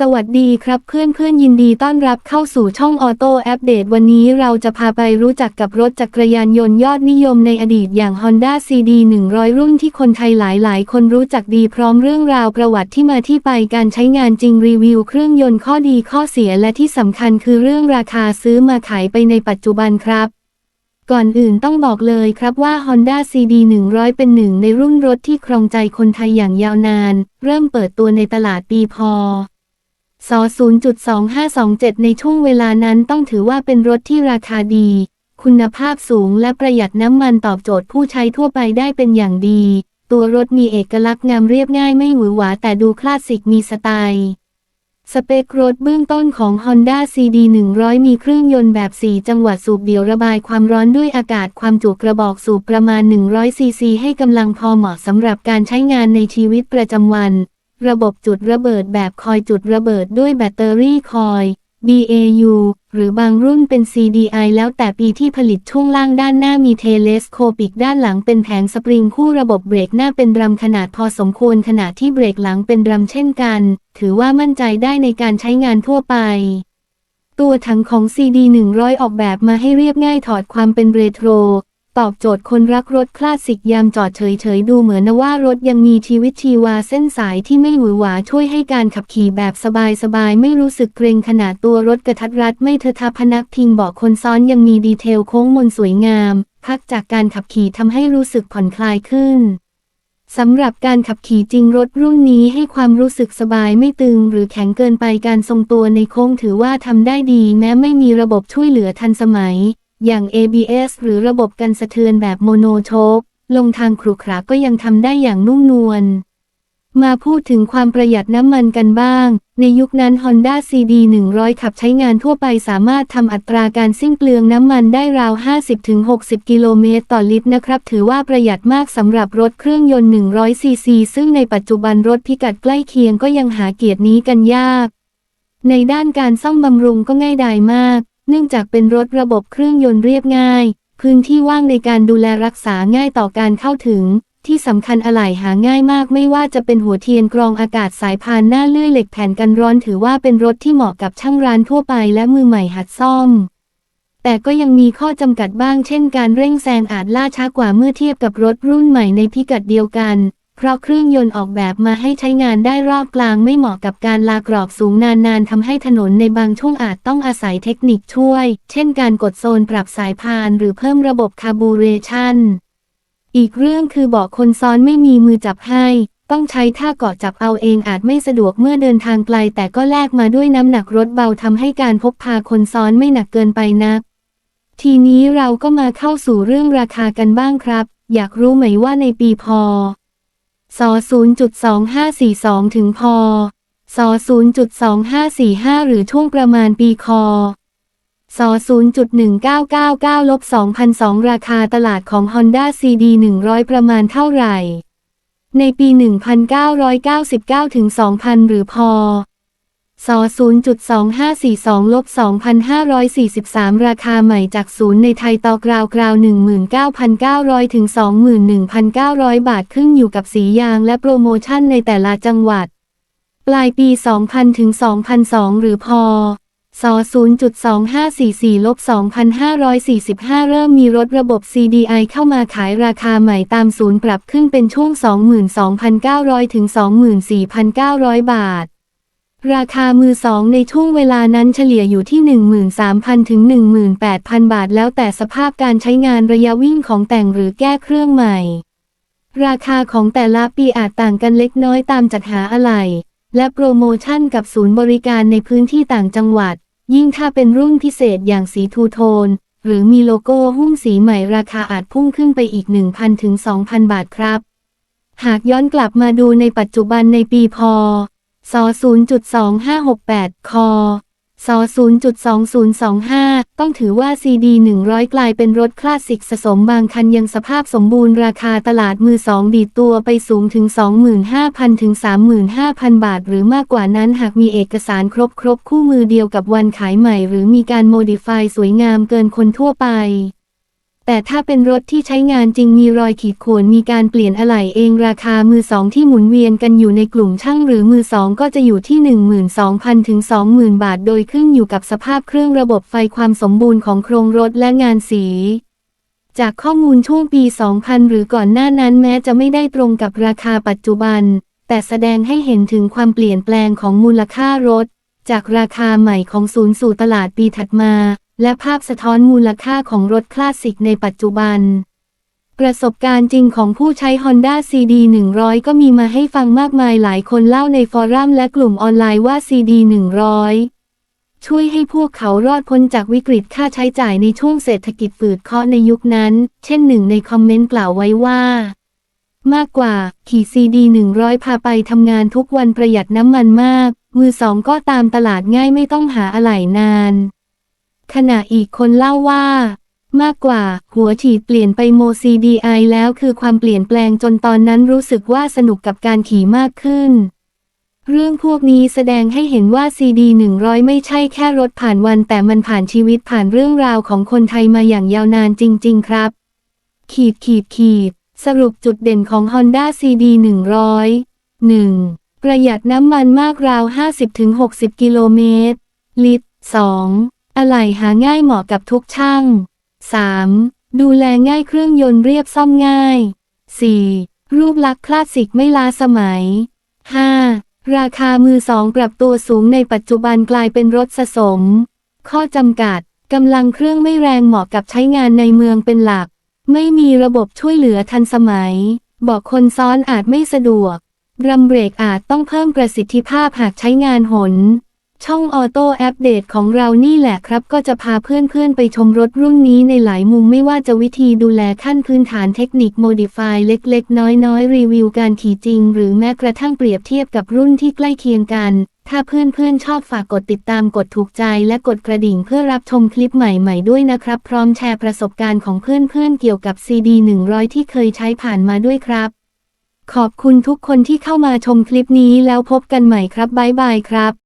สวัสดีครับเพื่อนเพื่อนยินดีต้อนรับเข้าสู่ช่องออโต้อัปเดตวันนี้เราจะพาไปรู้จักกับรถจักรยานยนต์ยอดนิยมในอดีตอย่าง Honda CD 100 รุ่นที่คนไทยหลายๆคนรู้จักดีพร้อมเรื่องราวประวัติที่มาที่ไปการใช้งานจริงรีวิวเครื่องยนต์ข้อดีข้อเสียและที่สำคัญคือเรื่องราคาซื้อมาขายไปในปัจจุบันครับก่อนอื่นต้องบอกเลยครับว่า Honda CD 100 เป็นหนึ่งในรุ่นรถที่ครองใจคนไทยอย่างยาวนาน เริ่มเปิดตัวในตลาดปีพ ศ0.2527 ในช่วงเวลานั้นต้องถือว่าเป็นรถที่ราคาดี คุณภาพสูงและประหยัดน้ำมันตอบโจทย์ผู้ใช้ทั่วไปได้เป็นอย่างดี ตัวรถมีเอกลักษณ์งามเรียบง่ายไม่หวือหวาแต่ดูคลาสสิกมีสไตล์สเปครถเบื้องต้นของ Honda CD 100 มีเครื่องยนต์แบบ 4 จังหวะสูบเดี่ยวระบายความร้อนด้วยอากาศความจุกระบอกสูบประมาณ 100 ซีซี ให้กำลังพอเหมาะสำหรับการใช้งานในชีวิตประจำวัน ระบบจุดระเบิดแบบคอยจุดระเบิดด้วยแบตเตอรี่คอย BAU หรือบางรุ่นเป็น CDI แล้วแต่ปีที่ผลิตช่วงล่างด้านหน้ามีเทเลสโคปิกด้านหลังเป็นแผงสปริงคู่ระบบเบรกหน้าเป็นดรัมขนาดพอสมควรขณะที่เบรกหลังเป็นดรัมเช่นกัน ถือว่ามั่นใจได้ในการใช้งานทั่วไป ตัวถังของ CD 100 ออกแบบมาให้เรียบง่ายถอดความเป็นเรโทร ตอบโจทย์คนรักรถคลาสสิกยามจอดเฉยๆ ดูเหมือนว่ารถยังมีชีวิตชีวาเส้นสายที่ไม่หวือหวาช่วยให้การขับขี่แบบสบายๆ ไม่รู้สึกเกรงขนาดตัวรถกระทัดรัดไม่เทอะทะพนักพิงเบาะคนซ้อนยังมีดีเทลโค้งมนสวยงาม พักจากการขับขี่ทำให้รู้สึกผ่อนคลายขึ้นสำหรับการขับขี่จริงรถรุ่นนี้ให้ความรู้สึกสบายไม่ตึงหรือแข็งเกินไปการทรงตัวในโค้งถือว่าทำได้ดีแม้ไม่มีระบบช่วยเหลือทันสมัย อย่าง ABS หรือระบบกันสะเทือนแบบโมโนโชคลงทางขรุขระก็ยังทำได้อย่างนุ่มนวล มาพูดถึงความประหยัดน้ำมันกันบ้าง ในยุคนั้น Honda CD 100 ขับใช้งานทั่วไปสามารถทำอัตราการสิ้นเปลืองน้ำมันได้ราว 50-60 กิโลเมตรต่อลิตรนะครับ ถือว่าประหยัดมากสำหรับรถเครื่องยนต์100ซีซีซึ่งในปัจจุบันรถพิกัดใกล้เคียงก็ยังหาเกียรตินี้กันยาก ในด้านการซ่อมบำรุงก็ง่ายดายมาก เนื่องจากเป็นรถระบบเครื่องยนต์เรียบง่าย พื้นที่ว่างในการดูแลรักษาง่ายต่อการเข้าถึง ที่สำคัญอะไหล่หาง่ายมากไม่ว่าจะเป็นหัวเทียนกรองอากาศสายพานหน้าเลื่อยเหล็กแผ่นกันร้อนถือว่าเป็นรถที่เหมาะกับช่างร้านทั่วไปและมือใหม่หัดซ่อม แต่ก็ยังมีข้อจำกัดบ้างเช่นการเร่งแซงอาจล่าช้ากว่าเมื่อเทียบกับรถรุ่นใหม่ในพิกัดเดียวกัน เพราะเครื่องยนต์ออกแบบมาให้ใช้งานได้รอบกลางไม่เหมาะกับการลากรอบสูงนานๆทำให้ถนนในบางช่วงอาจต้องอาศัยเทคนิคช่วย เช่นการกดโซนปรับสายพาน หรือเพิ่มระบบคาร์บูเรชันอีกเรื่องคือเบาะคนซ้อนไม่มีมือจับให้ ต้องใช้ท่าเกาะจับเอาเองอาจไม่สะดวกเมื่อเดินทางไกล แต่ก็แลกมาด้วยน้ำหนักรถเบาทำให้การพกพาคนซ้อนไม่หนักเกินไปนัก ทีนี้เราก็มาเข้าสู่เรื่องราคากันบ้างครับ อยากรู้ไหมว่าในปีพ ส0.2542 ถึงพศ0.2545 หรือช่วงประมาณปีคศ0.1999ลบ2002 ราคาตลาดของ Honda CD 100 ประมาณเท่าไหร่ ในปี 1999ถึง2000 หรือพศ 0.2542ลบ2543 ราคาใหม่จากศูนย์ในไทยต่อกราวกราว19,900 ถึง 21,900 บาทขึ้นอยู่กับสียางและโปรโมชั่นในแต่ละจังหวัด ปลายปี 2000 ถึง 2002 หรือพศ0.2544ลบ2545 เริ่มมีรถระบบ CDI เข้ามาขายราคาใหม่ตามศูนย์ปรับขึ้นเป็นช่วง 22,900 ถึง 24,900 บาท ราคามือสองในช่วงเวลานั้นเฉลี่ยอยู่ที่ 13,000 ถึง 18,000 บาท แล้วแต่สภาพการใช้งานระยะวิ่งของแต่งหรือแก้เครื่องใหม่ ราคาของแต่ละปีอาจต่างกันเล็กน้อยตามจัดหาอะไหล่และโปรโมชั่นกับศูนย์บริการในพื้นที่ต่างจังหวัด ยิ่งถ้าเป็นรุ่นพิเศษอย่างสีทูโทน หรือมีโลโก้หุ้มสีใหม่ราคาอาจพุ่งขึ้นไปอีก 1,000 ถึง 2,000 บาทครับ หากย้อนกลับมาดูในปัจจุบันในปีพ ศ0.2568คศ0.2025 ต้องถือว่า CD 100 กลายเป็นรถคลาสสิกสะสมบางคันยังสภาพสมบูรณ์ราคาตลาดมือสองดีดตัวไปสูงถึง 25,000 ถึง 35,000 บาท หรือมากกว่านั้นหากมีเอกสารครบครบคู่มือเดียวกับวันขายใหม่ หรือมีการโมดิฟายสวยงามเกินคนทั่วไป แต่ถ้าเป็นรถที่ใช้งานจริงมีรอยขีดข่วนมีการเปลี่ยนอะไหล่เองราคามือสองที่หมุนเวียนกันอยู่ในกลุ่มช่างหรือมือสองก็จะอยู่ที่ 12,000 ถึง 20,000 บาท โดยขึ้นอยู่กับสภาพเครื่องระบบไฟความสมบูรณ์ของโครงรถและงานสี จากข้อมูลช่วงปี 2000 หรือก่อนหน้านั้นแม้จะไม่ได้ตรงกับราคาปัจจุบัน แต่แสดงให้เห็นถึงความเปลี่ยนแปลงของมูลค่ารถ จากราคาใหม่ของศูนย์สู่ตลาดปีถัดมา และภาพสะท้อนมูลค่าของรถคลาสสิกในปัจจุบัน ประสบการณ์จริงของผู้ใช้ Honda CD 100 ก็มีมาให้ฟังมากมายหลายคนเล่าในฟอรัมและกลุ่มออนไลน์ว่า CD 100 ช่วยให้พวกเขารอดพ้นจากวิกฤตค่าใช้จ่ายในช่วงเศรษฐกิจฝืดเคาะในยุคนั้น เช่นหนึ่งในคอมเมนต์กล่าวไว้ว่า มากกว่า ขี่ซีดี100 พาไปทำงานทุกวันประหยัดน้ำมันมาก มือสองก็ตามตลาดง่ายไม่ต้องหาอะไหล่นาน ขณะอีกคนเล่าว่า มากกว่า หัวฉีดเปลี่ยนไปโม CDI แล้วคือความเปลี่ยนแปลงจนตอนนั้นรู้สึกว่าสนุกกับการขี่มากขึ้น เรื่องพวกนี้แสดงให้เห็นว่า CD 100 ไม่ใช่แค่รถผ่านวัน แต่มันผ่านชีวิตผ่านเรื่องราวของคนไทยมาอย่างยาวนานจริง ๆ ครับ ขีดขีดขีด สรุปจุดเด่นของ Honda CD 100 1. ประหยัดน้ำมันมากราว 50-60 กิโลเมตร ลิตร 2. อะไหล่หาง่ายเหมาะกับทุกช่าง 3. ดูแลง่ายเครื่องยนต์เรียบซ่อมง่าย 4. รูปลักษณ์คลาสสิกไม่ล้าสมัย 5. ราคามือสองปรับตัวสูงในปัจจุบันกลายเป็นรถสะสม ข้อจำกัดกำลังเครื่องไม่แรงเหมาะกับใช้งานในเมืองเป็นหลัก ไม่มีระบบช่วยเหลือทันสมัย บอกคนซ้อนอาจไม่สะดวกรัมเบรกอาจต้องเพิ่มประสิทธิภาพหากใช้งานหน ช่องออโต้อัปเดตของเรานี่แหละครับ ก็จะพาเพื่อนๆ ไปชมรถรุ่นนี้ในหลายมุมไม่ว่าจะวิธีดูแลขั้นพื้นฐานเทคนิคโมดิฟายเล็ก ๆ น้อยๆ รีวิวการขี่จริง หรือแม้กระทั่งเปรียบเทียบกับรุ่นที่ใกล้เคียงกัน ถ้าเพื่อนๆ ชอบฝากกดติดตามกดถูกใจและกดกระดิ่งเพื่อรับชมคลิปใหม่ๆ ด้วยนะครับ พร้อมแชร์ประสบการณ์ของเพื่อนๆ เกี่ยวกับ CD 100 ที่เคยใช้ผ่านมาด้วยครับ ขอบคุณทุกคนที่เข้ามาชมคลิปนี้แล้วพบกันใหม่ครับบ๊ายบายครับ